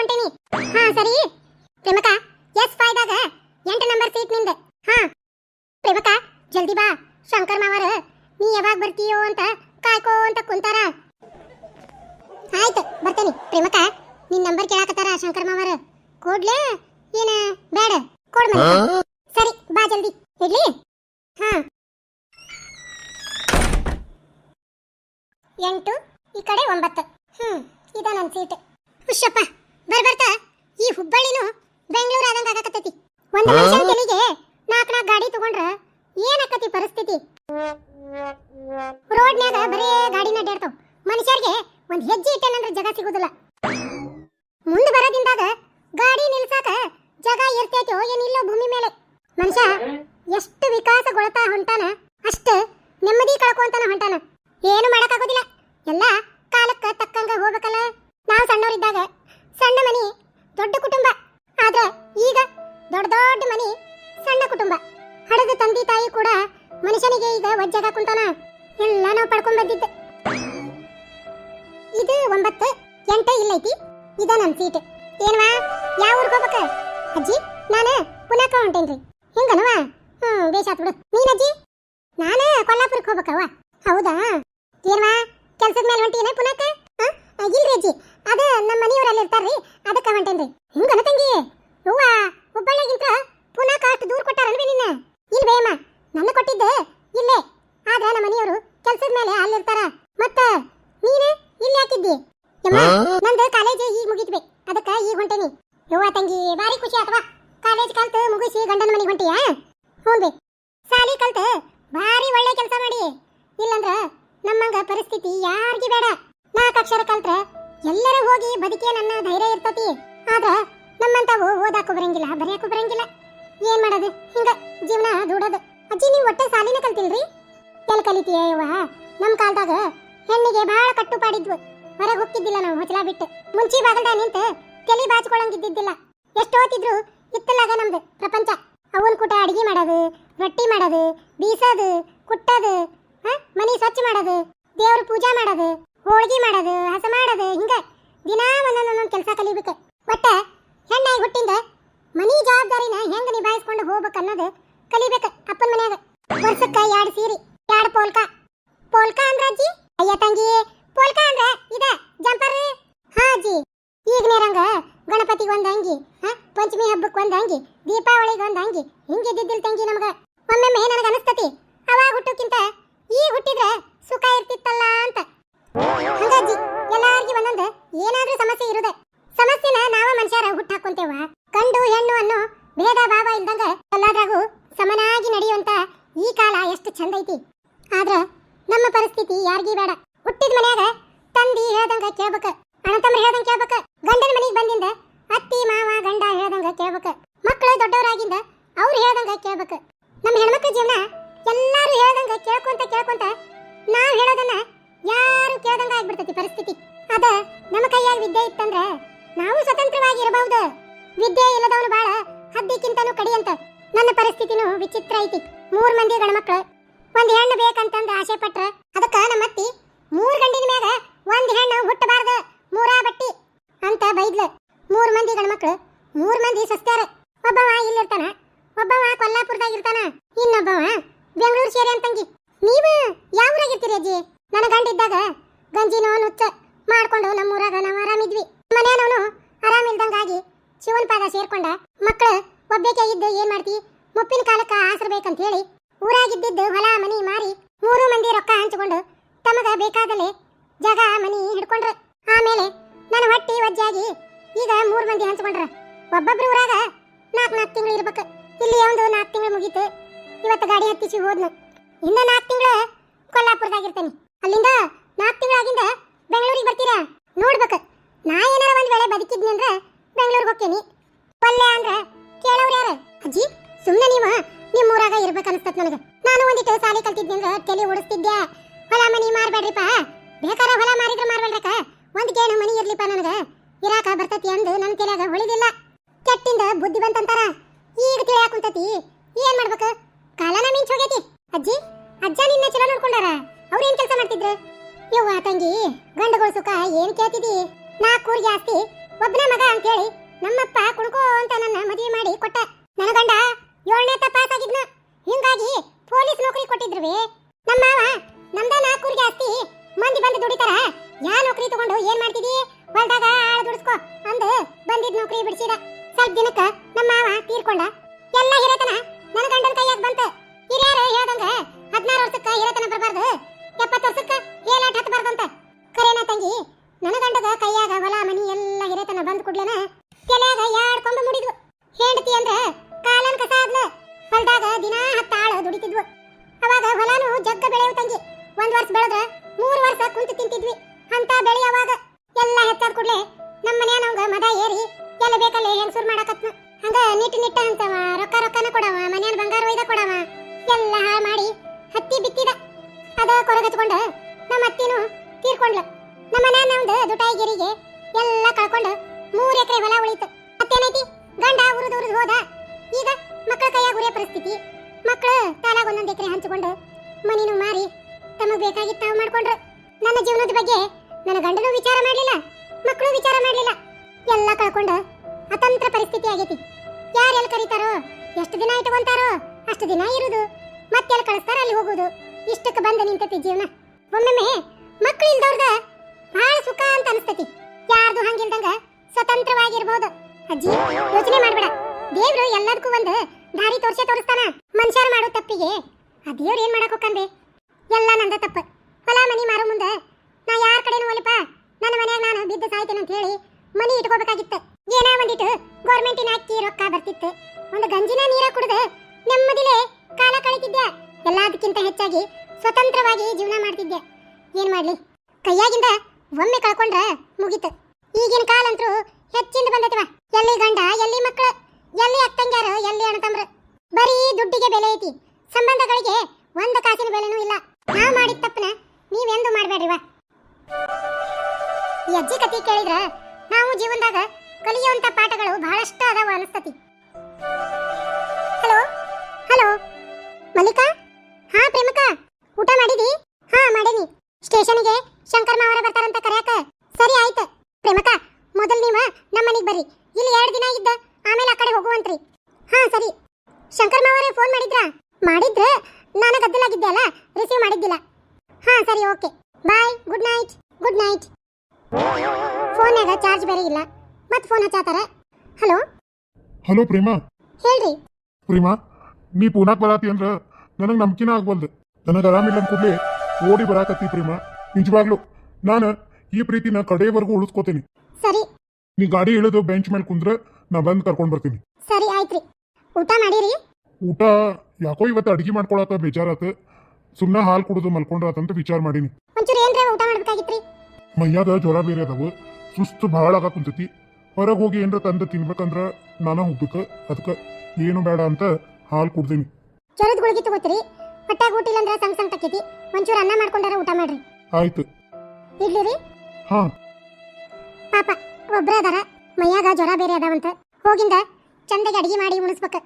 ಹೊಂಟೇನಿ. ಹಾ, ಸರಿ. ಪ್ರೇಮಕ, ಎಸ್ ಫೈದಾಗ ಎಂಟು ನಂಬರ್ ಸೀಟ್ನಿಂದ. ಹಾ. ಪ್ರೇಮಕ, ಜಲ್ದಿ ಬಾ. ಶಂಕರ್ ಮಾವರ, ನೀ ಯಾವಾಗ ಬರ್ತೀಯೋ ಅಂತ ಕಾಯ್ಕೋ ಅಂತ ಕುಂತಾರ. ಆಯ್ತು, ಬರ್ತೇನೆ. ಪ್ರೇಮಕ, ನಿನ್ ನಂಬರ್ ಕೇಳಾಕತ್ತಾರ ಶಂಕರ್ ಮಾವರ. ಕೊಡ್ಲೇ? ಏನ, ಬೇಡ. ಕೊಡ್ ನೆಮ್ಮದಿ ಅಂತಾನ ಹೊಂಟಾನ? ಏನು ಮಾಡಕ್ಕಾಗೋದಿಲ್ಲ. ಎಲ್ಲ ಕಾಲಕ್ಕ ತಕ್ಕಂಗ ಹೋಗ್ಬೇಕಲ್ಲ. ನಾವು ಸಣ್ಣವರಿದ್ದಾಗ ಸಣ್ಣ ಮನಿ, ದೊಡ್ಡ ಕುಟುಂಬ. ಆದ್ರೆ ಈಗ ದೊಡ್ಡ ದೊಡ್ಡ ಮನಿ, ಸಣ್ಣ ಕುಟುಂಬ. ಹಡದ ತಂದೆ ತಾಯಿ ಕೂಡ ಮನುಷ್ಯನಿಗೆ ಈಗ ವಜ್ಜಾಗ ಕುಂತಾನ ಎಲ್ಲ ನಾವು ಪಡ್ಕೊಂಡ್ ಬಂದಿದ್ದೆ. ಇದು ಒಂಬತ್ತು, ಎಂಟು ಇಲ್ಲೈತಿ. ಇದ ನನ್ನ ಸೀಟ್. ಏನ್ವಾ? ಯಾವ ಊರಿಗೆ ಹೋಗ್ಬೇಕ? ಅಜ್ಜಿ, ನಾನು ಪುನಕ ಹೊಂಟೇನ್ರಿ. ಹಿಂಗನವಾ? ಹ್ಮ್ ಬೇಷಾತ್ ಬಿಡು. ನೀನ್ ಅಜ್ಜಿ? ನಾನು ಕೊಲ್ಲಾಪುರಕ್ಕೆ ಹೋಗ್ಬೇಕವ್ವ. ಹೌದಾ? ಏನ್ವಾ? ಕೆಲಸದ ಮೇಲೆ ಹೊಂಟೀನ ಪುನಕ? ಇಲ್ರಿ ಅಜ್ಜಿ. ಅದ ನಮ್ಮ ಮನೆಯವರಲ್ಲಿ ಇರ್ತಾರ್ರಿ. ಅದಕ್ಕೆ ಹೊಂಟೇನ್ರಿ. ಹಿಂಗನ ತಂಗಿ? ಹೂವ ಹುಬ್ಬಳ್ಳಿಗಿಂತ ಪುನಕ ಅಷ್ಟು ದೂರ ಕೊಟ್ಟಾರಲ್ವೇ ನಿನ್ನ? ಇಲ್ಲ ಬೇಮ್ಮ ನನ್ನ ಕೊಟ್ಟಿದ್ದೆ. ಇಲ್ಲೇ. ಆದ್ರೆ ನಮ್ಮ ಮನೆಯವರು ಕೆಲಸದ ಮೇಲೆ ಅಲ್ಲಿರ್ತಾರ. ಮತ್ತ ನೀನು ಇಲ್ಲಿ ಹಾಕಿದ್ದಿ? ನಂದು ಕಾಲೇಜ್ ಈಗ ಮುಗಿದ್ವಿ ಅದಕ್ಕ ಈಗ ಹೊಂಟೇನಿ. ಯವ್ವ ತಂಗಿ ಭಾರಿ ಖುಷಿ ಆತವಾ ಕಾಲೇಜ್ ಕಲ್ತು ಮುಗಿಸಿ ಗಂಡನ ಮನೆಗೆ ಹೊಂಟಿಯಾ? ಹ್ಞೂ ಸಾಲಿ ಕಲ್ತು ಭಾರಿ ಒಳ್ಳೆ ಕೆಲಸ ಮಾಡಿ. ಇಲ್ಲಂದ್ರ ನಮ್ಮಂಗ ಪರಿಸ್ಥಿತಿ ಯಾರಿಗೆ ಬೇಡ. ನಾಲ್ಕು ಅಕ್ಷರ ಕಲ್ತ್ರ ಎಲ್ಲರೂ ಹೋಗಿ ಬದುಕಿ ನನ್ನ ಧೈರ್ಯ ಇರ್ತತಿ. ಆದ್ರ ನಮ್ಮಂತಾವು ಓದಾಕು ಬರಂಗಿಲ್ಲ, ಬರೆಯಕು ಬರಂಗಿಲ್ಲ. ಏನ್ ಮಾಡೋದು? ಹಿಂಗ ಜೀವನ ದೂಡೋದು. ಅಜ್ಜಿ, ನೀವು ಒಟ್ಟೆ ಸಾಲಿನ ಕಲ್ತಿಲ್ರಿ? ಎಲ್ ಕಲಿತೀಯ ಯವ್ವ? ನಮ್ ಕಾಲದಾಗ ಹೆಣ್ಣಿಗೆ ಬಹಳ ಕಟ್ಟುಪಾಡಿದ್ವು ಹೊರಗೆ ಹೋಗ್ತಿದ್ದಿಲ್ಲ ನಾವು ಹೊಚಲ ಬಿಟ್ಟು. ಮುಂಚಿ ಬಾಗಲ್ದ ನಿಂತು ತಲೆ ಎಷ್ಟು ಎಷ್ಟೋತಿದ್ರು ಇತ್ತಲಾಗ ನಮ್ದು ಪ್ರಪಂಚ. ಅವನ್ ಕೂಟ ಅಡಿಗೆ ಮಾಡೋದು ರೊಟ್ಟಿ ಮಾಡೋದು ಬೀಸೋದು ಕುಟ್ಟೋದು ಆ, ಮನಿ ಸ್ವಚ್ಛ ಮಾಡೋದು ದೇವ್ರ ಪೂಜಾ ಮಾಡೋದು ಹೋಳ್ಗಿ ಮಾಡೋದು ಹಸ ಮಾಡೋದು ಹಿಂಗ ದಿನಾ ಒಂದೊಂದೊಂದೊಂದು ಕೆಲಸ ಕಲಿಬೇಕು ಒಟ್ಟ ಹೆಣ್ಣಾಗಿ ಹುಟ್ಟಿಂದ ಮನಿ ಜವಾಬ್ದಾರಿನ ಹೆಂಗ ನಿಭಾಯಿಸ್ಕೊಂಡು ಹೋಗ್ಬೇಕು ಅನ್ನೋದು ಕಲಿಬೇಕು ಅಪ್ಪನ ಮನ್ಯಾಗ ವರ್ಷಕ್ಕ ಎರಡು ಸೀರಿ ಎರಡು ಪೋಲ್ಕ ಪೋಲ್ಕ ಅಂದ್ರ ಅಜ್ಜಿ ಅಯ್ಯ ತಂಗಿ ಪೋಲ್ಕ ಅಂದ್ರ ಇದ ಜಂಪರ್ ಹಾ ಅಜ್ಜಿ ಈಗ ನೇರಂಗ ಗಣಪತಿಗೆ ಒಂದ್ ಅಂಗಿ ಹಾ ಪಂಚಮಿ ಹಬ್ಬಕ್ಕೆ ಒಂದ್ ಅಂಗಿ ದೀಪಾವಳಿಗೆ ಒಂದ್ ಅಂಗಿ ಹಿಂಗಿದ್ದಿದ್ದಿಲ್ ತಂಗಿ ನಮಗ ಒಮ್ಮೊಮ್ಮೆ ನನಗ ಅನಸ್ತತಿ ಅವಾಗ ಹುಟ್ಟೋಕ್ಕಿಂತ ಈಗ ಹುಟ್ಟಿದ್ರೆ ಸುಖ ಇರ್ತಿತ್ತಲ್ಲ ಅಂತ ಹಂಗಾಜಿ ಎಲ್ಲಾರ್ಗಿ ಒಂದೊಂದು ಏನಾದ್ರೂ ಸಮಸ್ಯೆ ಇರುದೆ ಸಮಸ್ಯೆನ ನಾವ ಮನುಷ್ಯರ ಹುಟ್ಟು ಹಾಕೊಂತೇವ. ಗಂಡು, ಹೆಣ್ಣು ಅನ್ನೋ ಭೇದ ಭಾವ ಇಲ್ದಂಗ ಎಲ್ಲಾದ್ರಾಗೂ ಸಮನಾಗಿ ನಡೆಯುವಂತ ಈ ಕಾಲ ಎಷ್ಟು ಚಂದ ಐತಿ. ಆದ್ರ ನಮ್ಮ ಪರಿಸ್ಥಿತಿ ಯಾರಿಗೂ ಬೇಡ. ಹುಟ್ಟಿದ ಮನ್ಯಾಗ ತಂದಿ ಹೇಳ್ದಂಗ ಕೇಳ್ಬೇಕ ಅಣ್ಣತಮ್ಮ ಹೇಳ್ದಂಗ ಕೇಳ್ಬೇಕ, ಗಂಡನ ಮನೆಗೆ ಬಂದಿಂದ ಅತ್ತಿ, ಮಾವ ನನ್ನ ಪರಿಸ್ಥಿತಿನೂ ವಿಚಿತ್ರ ಐತಿ. ಮೂರ್ ಮಂದಿ ಗಂಡ್ಮಕ್ಳು ಒಂದ್ ಹೆಣ್ಣು ಬೇಕಂತಂದ ಆಸೆ ಪಟ್ರ. ಅದಕ್ಕ ನಮ್ಮ ಅತ್ತಿ, ಮೂರ್ ಗಂಡಿನ ಮ್ಯಾಗ ಒಂದ್ ಹೆಣ್ಣು ಹುಟ್ಟಬಾರ್ದ, ಮೂರಾ ಬಟ್ಟಿ ಅಂತ ಬೈದ್ಲ. ಮೂರ್ ಮಂದಿ ಗಂಡ್ಮಕ್ಳು ಮೂರ್ ಮಂದಿ ಸಸ್ತಾರ ಒಬ್ಬವ ಇಲ್ಲಿರ್ತಾನ, ಒಬ್ಬವ ಕೊಲ್ಲಾಪುರದಾಗ ಇರ್ತಾನ ಇನ್ನೊಬ್ಬವ ಬೆಂಗಳೂರು ಸೇರಿ ಅಂತಂಗಿ. ನೀವು ಯಾವ ಊರಾಗಿರ್ತೀರಿ ಅಜ್ಜಿ? ನನ್ನ ಗಂಡ ಇದ್ದಾಗ ಗಂಜಿನೋ ನುಚ್ಚ ಮಾಡ್ಕೊಂಡು ನಮ್ಮೂರಾಗ ನಾವು ಆರಾಮಿದ್ವಿ. ಮನೆಯನವನು ಆರಾಮಿಲ್ದಂಗಾಗಿ ಶಿವನ್ ಪಾದ ಸೇರ್ಕೊಂಡ ಮಕ್ಕಳು ಒಬ್ಬಕ್ಕೆ ಇದ್ದು ಏನ್ ಮಾಡ್ತಿ? ಮುಪ್ಪಿನ ಕಾಲಕ್ಕ ಆಸರ್ಬೇಕಂತ ಹೇಳಿ ಊರಾಗಿದ್ದಿದ್ದು ಹೊಲ, ಮನಿ ಮಾರಿ ಮೂರು ಮಂದಿ ರೊಕ್ಕ ಹಂಚಿಕೊಂಡು ತಮಗ ಬೇಕಾದಲೆ ಜಾಗ, ಮನಿ ಹಿಡ್ಕೊಂಡ್ರ. ಆಮೇಲೆ ನನ್ನ ಹೊಟ್ಟಿ ಒಜ್ಜಾಗಿ ಈಗ ಮೂರು ಮಂದಿ ಹಂಚ್ಕೊಂಡ್ರ. ಒಬ್ಬೊಬ್ರು ಊರಾಗ ನಾಲ್ಕು ನಾಲ್ಕು ತಿಂಗಳು ಇರ್ಬೇಕು. ಇಲ್ಲಿ ಒಂದು ನಾಲ್ಕು ತಿಂಗಳು ಮುಗೀತು. ಇವತ್ತು ಗಾಡಿ ಹತ್ತಿಸಿ ಹೋದ್ನು. ಇನ್ನ ನಾಲ್ಕು ತಿಂಗಳು ಕೊಲ್ಲಾಪುರದಾಗಿರ್ತೇನೆ. ಅಲ್ಲಿಂದ ನಾಲ್ಕು ತಿಂಗಳಾಗಿಂದ ಬೆಂಗಳೂರಿಗೆ ಬರ್ತೀರಾ? ನೋಡ್ಬೇಕು. ನಾ ಏನಾರ ಒಂದು ವೇಳೆ ಬದುಕಿದ್ನಿ ಅಂದ್ರ ಬೆಂಗಳೂರಿಗೆ ಹೋಗ್ತೀನಿ. ಪಲ್ಯ ಅಂದ್ರ ಕೇಳವ್ರ ಯಾರ? ಅಜ್ಜಿ ಸುಮ್ಮನೆ ನೀವ? ನಿಮ್ಮ ಊರಾಗ ಇರ್ಬೇಕು ಅನ್ಸ್ತತ್ ನನಗೆ. ನಾನು ಒಂದಿಟ್ಟು ಸಾಲಿ ಕಲ್ತಿದ್ದೆ ಅಂದ್ರ ತಲೆ ಓಡಿಸ್ತಿದ್ದೆ ಹೊಲ ಮನಿ ಮಾರ್ಬೇಡ್ರಿಪ್ಪ ಬೇಕಾರ ಹೊಲ ಮಾರಿದ್ರೆ ಮಾರ್ಬೇಡ್ರಕ ಒಂದ್ ಗೇಣು ಮನಿ ಇರ್ಲಿಪ್ಪ ನನಗೆ? ಇರಾಕ ಬರ್ತತಿ ಅಂದು ನನ್ನ ತಲೆಯಾಗ ಹೊಳಿದಿಲ್ಲ. ಕೆಟ್ಟಿಂದ ಬುದ್ಧಿ ಬಂತಂತಾರ. ಈಗ ತಿಳಿಯಾಕ ಕುಂತತಿ. ಏನ್ ಮಾಡ್ಬೇಕು? ಕಾಲನ ಮಿಂಚ್ ಹೋಗೈತಿ. ಅಜ್ಜಿ, ಅಜ್ಜ ನಿನ್ನ ಚಲೋ ನೋಡ್ಕೊಂಡಾರ? ಅವ್ರ ಏನ್ ಕೆಲಸ ಮಾಡ್ತಿದ್ರು? ಯವ್ವ ತಂಗಿ, ಗಂಡುಗಳ ಸುಖ ಏನ್ ಕೇಳ್ತಿದಿ? ಕೂರ್ ಆಸ್ತಿ ಒಬ್ಬನ ಮಗ ಅಂತೇಳಿ ನಮ್ಮಪ್ಪ ಕುಣಕೋ ಅಂತ ನನ್ನ ಮದುವೆ ಮಾಡಿ ಕೊಟ್ಟ. ನನ್ನ ಗಂಡ ಏಳನೇ ಪಾಸ್ ಆಗಿದ್ನ. ಹಿಂಗಾಗಿ ಪೊಲೀಸ್ ನೌಕರಿ ಕೊಟ್ಟಿದ್ರುವೆ. ನಮ್ಮ ಮಾವ ನಮ್ದ ನಾಲ್ಕೂರಿಗೆ ಆಸ್ತಿ ಮಂದಿ ಬಂದು ದುಡಿತಾರ. ಯಾ ನೌಕರಿ ತಗೊಂಡು ಏನ್ ಮಾಡ್ತಿದಿ? ಹೊಲ್ದಾಗ ಆಳು ದುಡಿಸ್ಕೋ ಅಂದು ಬಂದಿದ್ ನೌಕರಿ ಬಿಡಿಸಿದ. ಸ್ವಲ್ಪ ದಿನಕ್ಕ ನಮ್ಮ ಮಾವ ತೀರ್ಕೊಂಡ. ಎಲ್ಲ ಹಿರೇತನ ನನ್ನ ಗಂಡನ ಕೈಯಾಗ ಬಂತ. ಹಿರಿಯರು ಹೇಳ್ದಂಗ ಹದಿನಾರು ವರ್ಷಕ್ಕ ಹಿರೇತನ ಬರಬಾರ್ದು. ಎಪ್ಪತ್ತು ವರ್ಷಕ್ಕ ಹತ್ತು ಹತ್ತಬಾರ್ದಂತ ಕರೇನ ತಂಗಿ, ನನ್ನ ಗಂಡದ ಕೈಯಾಗ ಹೊಲ, ಮನಿ ಎಲ್ಲ ಹಿರೇತನ ಬಂದ್ ಕುಡ್ಲೇನ ಒಂದ್ ವರ್ಷ ಬೆಳೆದ್ರ ಮೂರ್ ವರ್ಷ ಕುಂತು ತಿಂತಿದ್ವಿ. ಅಂತ ಬೆಳೆಯವಾಗ ಎಲ್ಲ ಹೆಚ್ಚಾದ ಕೂಡ್ಲೆ ನಮ್ಮ ಮನ್ಯಾನವಂಗ ಮದ ಏರಿ ಎಲ್ಲ ಬೇಕಲ್ಲೇ ಹೆಂಗಸೂರ್ ಮಾಡಕತ್ನ. ಹಂಗ ನಿಟ್ ನಿಟ್ಟ ಅಂತವ, ರೊಕ್ಕ ರೊಕ್ಕನ ಕೊಡವ ಮನೆಯನ್ ಬಂಗಾರ ಒಯ್ದ ಕೊಡವ, ಎಲ್ಲ ಹಾಳು ಮಾಡಿ ಹತ್ತಿ ಬಿತ್ತಿದ. ಅದ ಕೊರಗಚ್ಕೊಂಡ ನಮ್ಮ ಅತ್ತಿನೂ ತೀರ್ಕೊಂಡ್ಲ. ನಮ್ಮ ಮನ್ಯಾನ ದುಟಾಯಿ ದುಟಾಯಿಗಿರಿಗೆ ಎಲ್ಲ ಕಳ್ಕೊಂಡು ಮೂರ್ ಎಕರೆ ಹೊಲ ಉಳಿತು. ಮತ್ತೇನೈತಿ? ಗಂಡ ಉರಿದು ಉರಿದು ಹೋದ. ಈಗ ಮಕ್ಕಳ ಕೈಯಾಗ ಉರಿಯೋ ಪರಿಸ್ಥಿತಿ. ಮಕ್ಕಳು ತಾಲಾಗ ಒಂದೊಂದು ಎಕರೆ ಹಂಚಿಕೊಂಡು ಮನಿನೂ ಮಾರಿ ತಮಗ್ ಬೇಕಾಗಿತ್ತು ತಾವು ಮಾಡ್ಕೊಂಡ್ರು. ನನ್ನ ಜೀವನದ ಬಗ್ಗೆ ನನ್ನ ಗಂಡನೂ ವಿಚಾರ ಮಾಡಲಿಲ್ಲ ಮಕ್ಕಳು ವಿಚಾರ ಮಾಡಲಿಲ್ಲ. ಎಲ್ಲ ಕಳ್ಕೊಂಡು ಅತಂತ್ರ ಪರಿಸ್ಥಿತಿ ಆಗೈತಿ. ಯಾರೆಲ್ಲ ಕರೀತಾರೋ, ಎಷ್ಟು ದಿನ ಇಟ್ಕೊಂತಾರೋ, ಅಷ್ಟು ದಿನ ಇರುದು. ಮತ್ತೆಲ್ಲಿ ಕಳಿಸ್ತಾರ ಅಲ್ಲಿ ಹೋಗುದು. ಇಷ್ಟಕ್ಕೆ ಬಂದು ನಿಂತತಿ ಜೀವನ. ಒಮ್ಮೊಮ್ಮೆ ಮಕ್ಕಳು ಇಲ್ದವ್ರದ ಬಹಳ ಸುಖ ಅಂತ ಅನಿಸ್ತತಿ. ಯಾರ್ದು ಹಂಗಿಲ್ದಂಗ ಸ್ವತಂತ್ರವಾಗಿರ್ಬೋದು. ಅಜ್ಜಿ, ಯೋಚನೆ ಮಾಡ್ಬೇಡ. ದೇವ್ರು ಎಲ್ಲದಕ್ಕೂ ಒಂದು ದಾರಿ ತೋರಿಸೇ ತೋರಿಸ್ತಾನ. ಮನುಷ್ಯರು ಮಾಡೋ ತಪ್ಪಿಗೆ ಆ ದೇವ್ರು ಏನ್ ಮಾಡಕ್ ಹೋಗಂದೆ ಎಲ್ಲ ನಂದ ತಪ್ಪು. ಹೊಲ, ಮನಿ ಮಾರೋ ಮುಂದೆ. ನಾ ಯಾರ ಕಡೆನೂ ಒಲಿಪ ನನ್ನ ಮನ್ಯಾಗ ನಾನು ಬಿದ್ದು ಸಾಯ್ತೇನೆ ಅಂತ ಹೇಳಿ ಮನಿ ಇಟ್ಕೋಬೇಕಾಗಿತ್ತು. ಏನೋ ಒಂದಿಟ್ಟು ಗೌರ್ಮೆಂಟಿನ ಅಕ್ಕಿ ರೊಕ್ಕ ಬರ್ತಿತ್ತು. ಒಂದು ಗಂಜಿನ ನೀರ ಕುಡಿದು ನೆಮ್ಮದಿಲೇ ಕಾಲ ಕಳಿತಿದ್ದೆ. ಎಲ್ಲದಕ್ಕಿಂತ ಹೆಚ್ಚಾಗಿ ಸ್ವತಂತ್ರವಾಗಿ ಜೀವನ ಮಾಡ್ತಿದ್ದೆ. ಏನ್ ಮಾಡ್ಲಿ? ಕೈಯಾಗಿಂದ ಒಮ್ಮೆ ಕಳ್ಕೊಂಡ್ರೆ ಮುಗೀತು. ಈಗಿನ ಕಾಲಂತ್ರು ಹೆಚ್ಚಿಂದ ಬಂದೈತವ. ಎಲ್ಲಿ ಗಂಡ, ಎಲ್ಲಿ ಮಕ್ಕಳು ಎಲ್ಲಿ ಅತ್ತಂಗ್ಯಾರು, ಎಲ್ಲಿ ಅಣ್ಣತಮ್ರ ಬರೀ ದುಡ್ಡಿಗೆ ಬೆಲೆ ಐತಿ. ಸಂಬಂಧಗಳಿಗೆ ಒಂದು ಕಾಸಿನ ಬೆಲೆನೂ ಇಲ್ಲ. ಅಜ್ಜಿ ಕತಿ ಕೇಳಿದ್ರ ನಾವು ಜೀವನದಾಗ ಕಲಿಯುವಂತ ಪಾಠಗಳು ಬಹಳಷ್ಟು ಅದಾವ ಅನಿಸ್ತತಿ. Hello hello Mallika? ಹಾ, ಪ್ರೇಮಕಾ? ಊಟ ಮಾಡಿದಿ? ಹಾ, ಮಾಡೀನಿ. ಸ್ಟೇಷನ್ಗೆ ಶಂಕರ್ ಮಾವರ ಬರ್ತಾರಂತ ಕರ್ಯಾಕ ಸರಿ ಆಯ್ತು ಪ್ರೇಮಕಾ ಮೊದಲು ನೀವ ನಮ್ಮ ಮನೆಗೆ ಬರ್ರಿ ಇಲ್ಲಿ ಎರಡು ದಿನ ಇದ್ದ ಆಮೇಲೆ ಆ ಕಡೆ ಹೋಗುವಂತ್ರಿ ಹಾ ಸರಿ ಶಂಕರ್ ಮಾವರೇ ಫೋನ್ ಮಾಡಿದ್ರಾ ಮಾಡಿದ್ರ ನಾನು ಗದ್ದಲಾಗಿದ್ದೆ ಅಲ್ಲ ರಿಸೀವ್ ಮಾಡಿದ್ದಿಲ್ಲ ಹಾ ಸರಿ okay bye good night good night ಫೋನ್ಯಾಗ ಚಾರ್ಜ್ ಬೇರೆ ಇಲ್ಲ. ಮತ್ತೆ ಫೋನ್ ಹಚ್ಚಾತಾರ. Hello hello Prema. ಹೇಳ್ರಿ. ಪ್ರೇಮಾ ನೀ ಪೂನಾಕ್ ಬರಾತಿ ಅಂದ್ರ ನನಗೆ ನಂಬಿಕೆನ ಆಗ್ಬಲ್ದು ನನಗೆ ಆರಾಮಿಲ್ಲ ಕೂಡಲೇ ಓಡಿ ಬರಾಕತ್ತಿ ಪ್ರೇಮ. ನಿಜವಾಗ್ಲು ನಾನು ಈ ಪ್ರೀತಿನ ಕಡೆಯವರೆಗೂ ಉಳಿಸ್ಕೋತೀನಿ. ಸರಿ. ನೀ ಗಾಡಿ ಇಳಿದು ಬೆಂಚ್ ಮೇಲೆ ಕುಂದ್ರ ನಾ ಬಂದು ಕರ್ಕೊಂಡು ಬರ್ತೀನಿ. ಸರಿ ಆಯ್ತ್ರಿ. ಊಟ ಮಾಡಿರಿ? ಊಟ ಯಾಕೋ ಇವತ್ತು ಅಡಿಗೆ ಮಾಡ್ಕೊಳಕ ಬೇಜಾರಾತ. ಸುಮ್ಮನೆ ಹಾಲು ಕುಡಿದು ಮಲ್ಕೊಂಡ್ರಾತಂತ ವಿಚಾರ ಮಾಡೀನಿ. ಒಂಚೂರು ಏನ್ರ ಊಟ ಮಾಡ್ಬೇಕಾಗಿತ್ರಿ? ಮೈಯಾಗ ಜ್ವರ ಬೇರೆ ಅದಾವು. ಸುಸ್ತು ಭಾಳ ಆಗ ಕುಂತೈತಿ. ಹೊರಗೆ ಹೋಗಿ ಏನರ ತಂದು ತಿನ್ಬೇಕಂದ್ರ ನಾನ ಹೋಗ್ಬೇಕು. ಅದಕ್ಕೆ ಏನು ಬೇಡ ಅಂತ ಹಾಲು ಕುಡ್ದೀನಿ. ಜ್ವರದ ಗುಳಿಗೆ ತಗೋತೀರಿ. ಹೊಟ್ಯಾಗ ಊಟ ಇಲ್ಲಂದ್ರ ಸಂಗ್ ಸಂಗ್ ತಕ್ಕೈತಿ. ಒಂಚೂರು ಅನ್ನ ಮಾಡ್ಕೊಂಡಾರ ಊಟ ಮಾಡ್ರಿ. ಆಯ್ತು. ಇಡ್ಲಿ ಹಾ. ಪಾಪ ಒಬ್ರ ಅದಾರ. ಮೈಯಾಗ ಜ್ವರ ಬೇರೆ ಅದಾವಂತ. ಹೋಗಿಂದ ಚಂದಗೆ ಅಡಿಗೆ ಮಾಡಿ ಉಣಿಸ್ಬೇಕ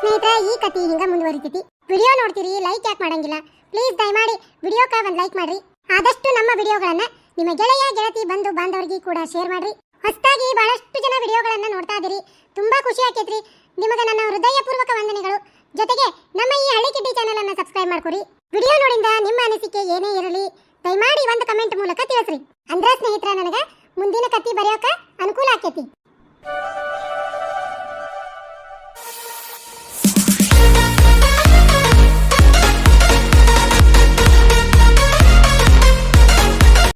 ಸ್ನೇಹಿತರೆ ಈ ಕತೆ ಹಿಂಗ ಮುಂದುವರಿತೈತಿ. ವಿಡಿಯೋ ನೋಡ್ತೀರಿ ಲೈಕ್ ಯಾಕೆ ಮಾಡಂಗಿಲ್ಲ. ಪ್ಲೀಸ್ ದಯಮಾಡಿ ವಿಡಿಯೋಕ ಒಂದು ಲೈಕ್ ಮಾಡ್ರಿ. ಆದಷ್ಟು ನಮ್ಮ ವಿಡಿಯೋಗಳನ್ನ ನಿಮ್ಮ ಗೆಳೆಯ, ಗೆಳತಿ, ಬಂಧು, ಬಾಂಧವರಿಗೆ ಕೂಡ ಶೇರ್ ಮಾಡ್ರಿ. ಹೊಸದಾಗಿ ಬಹಳಷ್ಟು ಜನ ವಿಡಿಯೋಗಳನ್ನು ನೋಡ್ತಾ ಇದ್ದೀರಿ ತುಂಬಾ ಖುಷಿ ಆಕೈತ್ರಿ. ನಿಮಗೆ ನನ್ನ ಹೃದಯಪೂರ್ವಕ ವಂದನೆಗಳು. ಜೊತೆಗೆ ನಮ್ಮ ಈ ಹಳ್ಳಿ ಕಿಡ್ಡಿ ಚಾನೆಲ್ ಅನ್ನು ಸಬ್ಸ್ಕ್ರೈಬ್ ಮಾಡ್ಕೊರಿ. ವಿಡಿಯೋ ನೋಡಿಂದ ನಿಮ್ಮ ಅನಿಸಿಕೆ ಏನೇ ಇರಲಿ, ದಯಮಾಡಿ ಒಂದು ಕಮೆಂಟ್ ಮೂಲಕ ತಿಳಿಸ್ರಿ. ಅಂದ್ರ ಸ್ನೇಹಿತರ, ನನಗೆ ಮುಂದಿನ ಕತಿ ಬರೆಯೋಕೆ ಅನುಕೂಲ ಆಕೈತಿ.